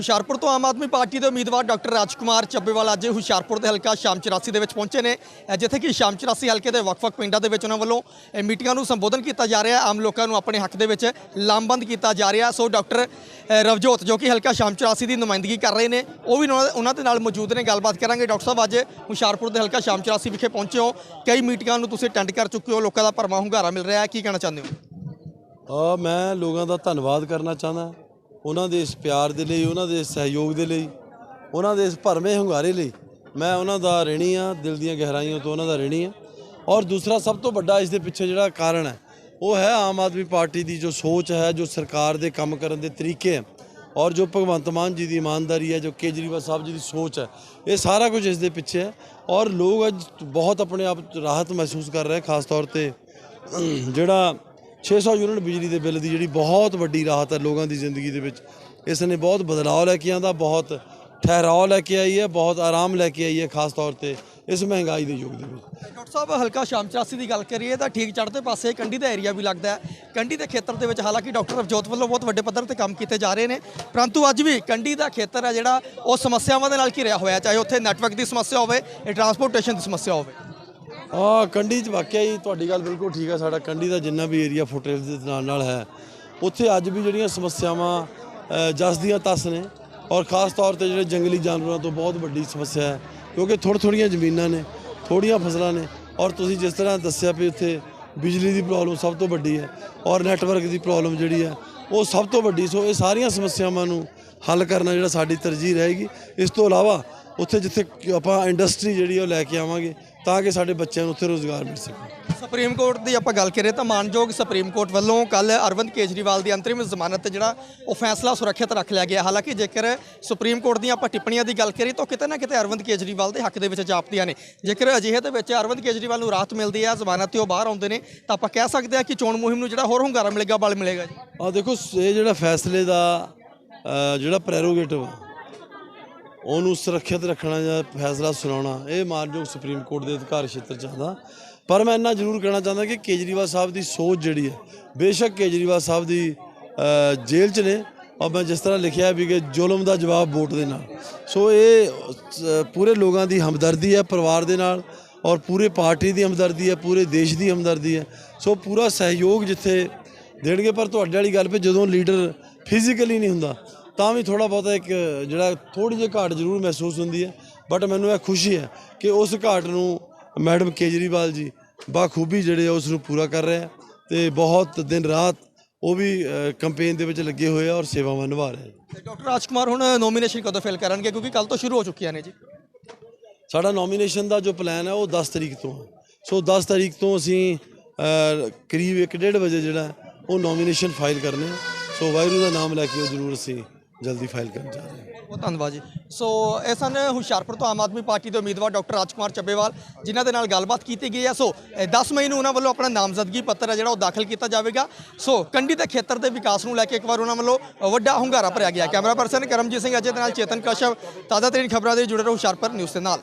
ਹੁਸ਼ਿਆਰਪੁਰ ਤੋਂ ਆਮ ਆਦਮੀ ਪਾਰਟੀ ਦੇ ਉਮੀਦਵਾਰ ਡਾਕਟਰ ਰਾਜਕੁਮਾਰ ਚੱਬੇਵਾਲ ਅੱਜ ਹੁਸ਼ਿਆਰਪੁਰ ਦੇ ਹਲਕਾ ਸ਼ਾਮ 84 ਦੇ ਵਿੱਚ ਪਹੁੰਚੇ ਨੇ ਜਿੱਥੇ ਕਿ ਸ਼ਾਮ 84 ਹਲਕੇ ਦੇ ਵੱਖ-ਵੱਖ ਪਿੰਡਾਂ ਦੇ ਵਿੱਚ ਉਹਨਾਂ ਵੱਲੋਂ ਮੀਟਿੰਗਾਂ ਨੂੰ ਸੰਬੋਧਨ ਕੀਤਾ ਜਾ ਰਿਹਾ ਆਮ ਲੋਕਾਂ ਨੂੰ ਆਪਣੇ ਹੱਕ ਦੇ ਵਿੱਚ ਲਾਮਬੰਦ ਕੀਤਾ ਜਾ ਰਿਹਾ ਸੋ ਡਾਕਟਰ ਰਵਜੋਤ ਜੋ ਕਿ ਹਲਕਾ ਸ਼ਾਮ 84 ਦੀ ਨੁਮਾਇੰਦਗੀ ਕਰ ਰਹੇ ਨੇ, ਉਹ ਵੀ ਉਹਨਾਂ ਉਹਨਾਂ ਦੇ ਨਾਲ ਮੌਜੂਦ ਨੇ। ਗੱਲਬਾਤ ਕਰਾਂਗੇ ਡਾਕਟਰ ਸਾਹਿਬ, ਅੱਜ ਹੁਸ਼ਿਆਰਪੁਰ ਦੇ ਹਲਕਾ ਸ਼ਾਮ 84 ਵਿਖੇ ਪਹੁੰਚੇ ਹੋ। ਕਈ ਮੀਟਿੰਗਾਂ ਨੂੰ ਤੁਸੀਂ ਅਟੈਂਡ ਕਰ ਚੁੱਕੇ ਹੋ, ਲੋਕਾਂ ਦਾ ਭਰਮਾ ਹੁੰਗਾਰਾ ਮਿਲ ਰਿਹਾ ਹੈ। ਕੀ ਕਹਿਣਾ ਚਾਹੁੰਦੇ ਹੋ? ਮੈਂ ਲੋਕਾਂ ਦਾ ਧੰਨਵਾਦ ਕਰਨਾ ਚਾਹੁੰਦਾ। ਉਹਨਾਂ ਦੇ ਇਸ ਪਿਆਰ ਦੇ ਲਈ, ਉਹਨਾਂ ਦੇ ਸਹਿਯੋਗ ਦੇ ਲਈ, ਉਹਨਾਂ ਦੇ ਇਸ ਭਰਵੇਂ ਹੁੰਗਾਰੇ ਲਈ ਮੈਂ ਉਹਨਾਂ ਦਾ ਰਹਿਣੀ ਆ ਦਿਲ ਦੀਆਂ ਗਹਿਰਾਈਆਂ ਤੋਂ ਉਹਨਾਂ ਦਾ ਰਹਿਣੀ ਆ ਔਰ ਦੂਸਰਾ ਸਭ ਤੋਂ ਵੱਡਾ ਇਸ ਦੇ ਪਿੱਛੇ ਜਿਹੜਾ ਕਾਰਨ ਹੈ, ਉਹ ਹੈ ਆਮ ਆਦਮੀ ਪਾਰਟੀ ਦੀ ਜੋ ਸੋਚ ਹੈ, ਜੋ ਸਰਕਾਰ ਦੇ ਕੰਮ ਕਰਨ ਦੇ ਤਰੀਕੇ ਹੈ ਔਰ ਜੋ ਭਗਵੰਤ ਮਾਨ ਜੀ ਦੀ ਇਮਾਨਦਾਰੀ ਹੈ, ਜੋ ਕੇਜਰੀਵਾਲ ਸਾਹਿਬ ਜੀ ਦੀ ਸੋਚ ਹੈ, ਇਹ ਸਾਰਾ ਕੁਝ ਇਸ ਦੇ ਪਿੱਛੇ ਹੈ। ਔਰ ਲੋਕ ਅੱਜ ਬਹੁਤ ਆਪਣੇ ਆਪ 'ਚ ਰਾਹਤ ਮਹਿਸੂਸ ਕਰ ਰਹੇ, ਖਾਸ ਤੌਰ ਤੇ ਜਿਹੜਾ 600 ਯੂਨਿਟ ਬਿਜਲੀ ਦੇ ਬਿੱਲ ਦੀ ਜਿਹੜੀ ਬਹੁਤ ਵੱਡੀ ਰਾਹਤ ਹੈ ਲੋਕਾਂ ਦੀ ਜ਼ਿੰਦਗੀ ਦੇ ਵਿੱਚ, ਇਸ ਨੇ ਬਹੁਤ ਬਦਲਾਅ ਲੈ ਕੇ ਆਂਦਾ, ਬਹੁਤ ਠਹਿਰਾਓ ਲੈ ਕੇ ਆਈ ਹੈ, ਬਹੁਤ ਆਰਾਮ ਲੈ ਕੇ ਆਈ ਹੈ ਖਾਸ ਤੌਰ ਤੇ ਇਸ ਮਹਿੰਗਾਈ ਦੇ ਯੁੱਗ ਦੇ ਵਿੱਚ। ਡਾਕਟਰ ਸਾਹਿਬ, ਹਲਕਾ ਸ਼ਾਮ 84 ਦੀ ਗੱਲ ਕਰੀਏ ਤਾਂ ਠੀਕ ਚੜ੍ਹਦੇ ਪਾਸੇ ਕੰਢੀ ਦਾ ਏਰੀਆ ਵੀ ਲੱਗਦਾ ਹੈ। ਕੰਢੀ ਦੇ ਖੇਤਰ ਦੇ ਵਿੱਚ ਹਾਲਾਂਕਿ ਡਾਕਟਰ ਰਵਜੋਤ ਵੱਲੋਂ ਬਹੁਤ ਵੱਡੇ ਪੱਧਰ ਤੇ ਕੰਮ ਕੀਤੇ ਜਾ ਰਹੇ ਨੇ, ਪਰੰਤੂ ਅੱਜ ਵੀ ਕੰਢੀ ਦਾ ਖੇਤਰ ਹੈ ਜਿਹੜਾ ਉਹ ਸਮੱਸਿਆਵਾਂ ਦੇ ਨਾਲ ਘਿਰਿਆ ਹੋਇਆ ਚਾਹੇ ਉੱਥੇ ਨੈਟਵਰਕ ਦੀ ਸਮੱਸਿਆ ਹੋਵੇ ਇਹ ਟਰਾਂਸਪੋਰਟੇਸ਼ਨ ਦੀ ਸਮੱਸਿਆ ਹੋਵੇ। ਆ ਕੰਢੀ 'ਚ ਵਾਕਿਆ ਹੀ ਤੁਹਾਡੀ ਗੱਲ ਬਿਲਕੁਲ ਠੀਕ ਹੈ ਸਾਡਾ ਕੰਢੀ ਦਾ ਜਿੰਨਾ ਵੀ ਏਰੀਆ ਫੁੱਟੇਜ ਦੇ ਨਾਲ ਨਾਲ ਹੈ। ਉੱਥੇ ਅੱਜ ਵੀ ਜਿਹੜੀਆਂ ਸਮੱਸਿਆਵਾਂ ਅ, ਜਸ ਦੀਆਂ ਤਸ ਨੇ ਔਰ ਖਾਸ ਤੌਰ ਤੇ ਜਿਹੜੇ ਜੰਗਲੀ ਜਾਨਵਰਾਂ ਤੋਂ ਬਹੁਤ ਵੱਡੀ ਸਮੱਸਿਆ ਹੈ ਕਿਉਂਕਿ ਥੋੜ੍ਹ ਥੋੜ੍ਹੀਆਂ ਜ਼ਮੀਨਾਂ ਨੇ ਥੋੜ੍ਹੀਆਂ ਫਸਲਾਂ ਨੇ ਔਰ ਤੁਸੀਂ ਜਿਸ ਤਰ੍ਹਾਂ ਦੱਸਿਆ ਵੀ ਉੱਥੇ ਬਿਜਲੀ ਦੀ ਪ੍ਰੋਬਲਮ ਸਭ ਤੋਂ ਵੱਡੀ ਹੈ ਔਰ ਨੈਟਵਰਕ ਦੀ ਪ੍ਰੋਬਲਮ ਜਿਹੜੀ ਹੈ ਉਹ ਸਭ ਤੋਂ ਵੱਡੀ। ਸੋ ਇਹ ਸਾਰੀਆਂ ਸਮੱਸਿਆਵਾਂ ਨੂੰ ਹੱਲ ਕਰਨਾ ਜਿਹੜਾ ਸਾਡੀ ਤਰਜੀਹ ਰਹੇਗੀ। ਇਸ ਤੋਂ ਇਲਾਵਾ ਉੱਥੇ ਜਿੱਥੇ ਆਪਾਂ ਇੰਡਸਟਰੀ ਜਿਹੜੀ ਉਹ ਲੈ ਕੇ ਆਵਾਂਗੇ ਤਾਂ ਕਿ ਸਾਡੇ ਬੱਚਿਆਂ ਨੂੰ ਉੱਥੇ ਰੋਜ਼ਗਾਰ ਮਿਲ ਸਕੇ। ਸੁਪਰੀਮ ਕੋਰਟ ਦੀ ਆਪਾਂ ਗੱਲ ਕਰੀਏ ਤਾਂ ਮਾਨਯੋਗ ਸੁਪਰੀਮ ਕੋਰਟ ਵੱਲੋਂ ਕੱਲ ਅਰਵਿੰਦ ਕੇਜਰੀਵਾਲ ਦੀ ਅੰਤਰਿਮ ਜ਼ਮਾਨਤ ਤੇ ਜਿਹੜਾ ਉਹ ਫੈਸਲਾ ਸੁਰੱਖਿਅਤ ਰੱਖ ਲਿਆ ਗਿਆ। ਹਾਲਾਂਕਿ ਜੇਕਰ ਸੁਪਰੀਮ ਕੋਰਟ ਦੀਆਂ ਆਪਾਂ ਟਿੱਪਣੀਆਂ ਦੀ ਗੱਲ ਕਰੀਏ ਤਾਂ ਕਿਤੇ ਨਾ ਕਿਤੇ ਅਰਵਿੰਦ ਕੇਜਰੀਵਾਲ ਦੇ ਹੱਕ ਦੇ ਵਿੱਚ ਜਾਪਦੀਆਂ ਨੇ। ਜੇਕਰ ਅਜਿਹੇ ਦੇ ਵਿੱਚ ਅਰਵਿੰਦ ਕੇਜਰੀਵਾਲ ਨੂੰ ਰਾਹਤ ਮਿਲਦੀ ਹੈ ਜ਼ਮਾਨਤ ਤੇ ਉਹ ਬਾਹਰ ਆਉਂਦੇ ਨੇ ਤਾਂ ਆਪਾਂ ਕਹਿ ਸਕਦੇ ਹਾਂ ਕਿ ਚੋਣ ਮੁਹਿੰਮ ਨੂੰ ਜਿਹੜਾ ਹੋਰ ਹੁੰਗਾਰਾ ਮਿਲੇਗਾ ਬਲ ਮਿਲੇਗਾ ਜੀ। ਆ ਦੇਖੋ ਇਹ ਜਿਹੜਾ ਫੈਸਲੇ ਦਾ ਜਿਹੜਾ ਪ੍ਰੈਰੋਗੇਟਿਵ ਉਹਨੂੰ ਸੁਰੱਖਿਅਤ ਰੱਖਣਾ ਜਾਂ ਫੈਸਲਾ ਸੁਣਾਉਣਾ, ਇਹ ਮਾਨਯੋਗ ਸੁਪਰੀਮ ਕੋਰਟ ਦੇ ਅਧਿਕਾਰ ਖੇਤਰ ਚ ਆਉਂਦਾ। ਪਰ ਮੈਂ ਇੰਨਾ ਜ਼ਰੂਰ ਕਹਿਣਾ ਚਾਹੁੰਦਾ ਕਿ ਕੇਜਰੀਵਾਲ ਸਾਹਿਬ ਦੀ ਸੋਚ ਜਿਹੜੀ ਹੈ, ਬੇਸ਼ੱਕ ਕੇਜਰੀਵਾਲ ਸਾਹਿਬ ਦੀ ਜੇਲ੍ਹ 'ਚ ਨੇ, ਔਰ ਮੈਂ ਜਿਸ ਤਰ੍ਹਾਂ ਲਿਖਿਆ ਵੀ ਕਿ ਜ਼ੁਲਮ ਦਾ ਜਵਾਬ ਵੋਟ ਦੇ ਨਾਲ। ਸੋ ਇਹ ਪੂਰੇ ਲੋਕਾਂ ਦੀ ਹਮਦਰਦੀ ਹੈ, ਪਰਿਵਾਰ ਦੇ ਨਾਲ, ਔਰ ਪੂਰੇ ਪਾਰਟੀ ਦੀ ਹਮਦਰਦੀ ਹੈ, ਪੂਰੇ ਦੇਸ਼ ਦੀ ਹਮਦਰਦੀ ਹੈ। ਸੋ ਪੂਰਾ ਸਹਿਯੋਗ ਜਿੱਥੇ ਦੇਣਗੇ, ਪਰ ਤੁਹਾਡੇ ਵਾਲੀ ਗੱਲ 'ਤੇ ਜਦੋਂ ਲੀਡਰ ਫਿਜ਼ੀਕਲੀ ਨਹੀਂ ਹੁੰਦਾ ਤਾਂ ਵੀ ਥੋੜਾ ਬਹੁਤਾ ਇੱਕ ਜਿਹੜਾ ਥੋੜੀ ਜਿਹੀ ਘਾਟ ਜ਼ਰੂਰ ਮਹਿਸੂਸ ਹੁੰਦੀ ਹੈ ਬਟ ਮੈਨੂੰ ਇਹ ਖੁਸ਼ੀ ਹੈ ਕਿ ਉਸ ਘਾਟ ਨੂੰ ਮੈਡਮ ਕੇਜਰੀਵਾਲ ਜੀ ਬਾਖੂਬੀ ਜਿਹੜੇ ਉਸ ਨੂੰ ਪੂਰਾ ਕਰ ਰਹੇ ਆ ਤੇ ਬਹੁਤ ਦਿਨ ਰਾਤ ਉਹ ਵੀ ਕੰਪੇਨ ਦੇ ਵਿੱਚ ਲੱਗੇ ਹੋਏ ਆ ਔਰ ਸੇਵਾਵਾਂ ਨਿਭਾ ਰਹੇ ਆ। ਡਾਕਟਰ ਰਾਜਕੁਮਾਰ ਹੁਣ ਨੋਮੀਨੇਸ਼ਨ ਕਦੋਂ ਫਿਲ ਕਰਨਗੇ? ਕਿਉਂਕਿ ਕੱਲ ਤੋਂ ਸ਼ੁਰੂ ਹੋ ਚੁੱਕੀਆਂ ਨੇ ਜੀ। ਸਾਡਾ ਨੋਮੀਨੇਸ਼ਨ ਦਾ ਜੋ ਪਲਾਨ ਹੈ ਉਹ 10 ਤਰੀਕ ਤੋਂ ਹੈ ਸੋ 10 ਤਰੀਕ ਤੋਂ ਅਸੀਂ ਕਰੀਬ 1:30 ਵਜੇ ਜਿਹੜਾ ਉਹ ਨੋਮੀਨੇਸ਼ਨ ਫਾਈਲ ਕਰਨੇ ਸੋ ਵਾਇਰੂ ਦਾ ਨਾਮ ਲੈ ਕੇ ਉਹ ਜ਼ਰੂਰ ਅਸੀਂ ਜਲਦੀ ਫਾਈਲ ਕਰਨ ਜਾ ਰਹੇ ਹਾਂ। ਬਹੁਤ ਧੰਨਵਾਦ ਜੀ। ਸੋ ਇਹ ਸਨ ਹੁਸ਼ਿਆਰਪੁਰ ਤੋਂ ਆਮ ਆਦਮੀ ਪਾਰਟੀ ਦੇ ਉਮੀਦਵਾਰ ਡਾਕਟਰ ਰਾਜਕੁਮਾਰ ਚੱਬੇਵਾਲ, ਜਿਨ੍ਹਾਂ ਦੇ ਨਾਲ ਗੱਲਬਾਤ ਕੀਤੀ ਗਈ ਹੈ। ਸੋ ਇਹ 10 ਮਈ ਨੂੰ ਉਹਨਾਂ ਵੱਲੋਂ ਆਪਣਾ ਨਾਮਜ਼ਦਗੀ ਪੱਤਰ ਹੈ ਜਿਹੜਾ ਉਹ ਦਾਖਲ ਕੀਤਾ ਜਾਵੇਗਾ। ਸੋ ਕੰਢੀ ਦੇ ਖੇਤਰ ਦੇ ਵਿਕਾਸ ਨੂੰ ਲੈ ਕੇ ਇੱਕ ਵਾਰ ਉਹਨਾਂ ਵੱਲੋਂ ਵੱਡਾ ਹੁੰਗਾਰਾ ਭਰਿਆ ਗਿਆ ਕੈਮਰਾ ਪਰਸਨ ਕਰਮਜੀਤ ਸਿੰਘ ਅਜੇ ਦੇ ਨਾਲ ਚੇਤਨ ਕਸ਼ਵ ਤਾਜ਼ਾ ਤਰੀਨ ਖਬਰਾਂ ਦੇ ਜੁੜੇ ਰਹੋ ਹੁਸ਼ਿਆਰਪੁਰ ਨਿਊਜ਼ ਦੇ ਨਾਲ।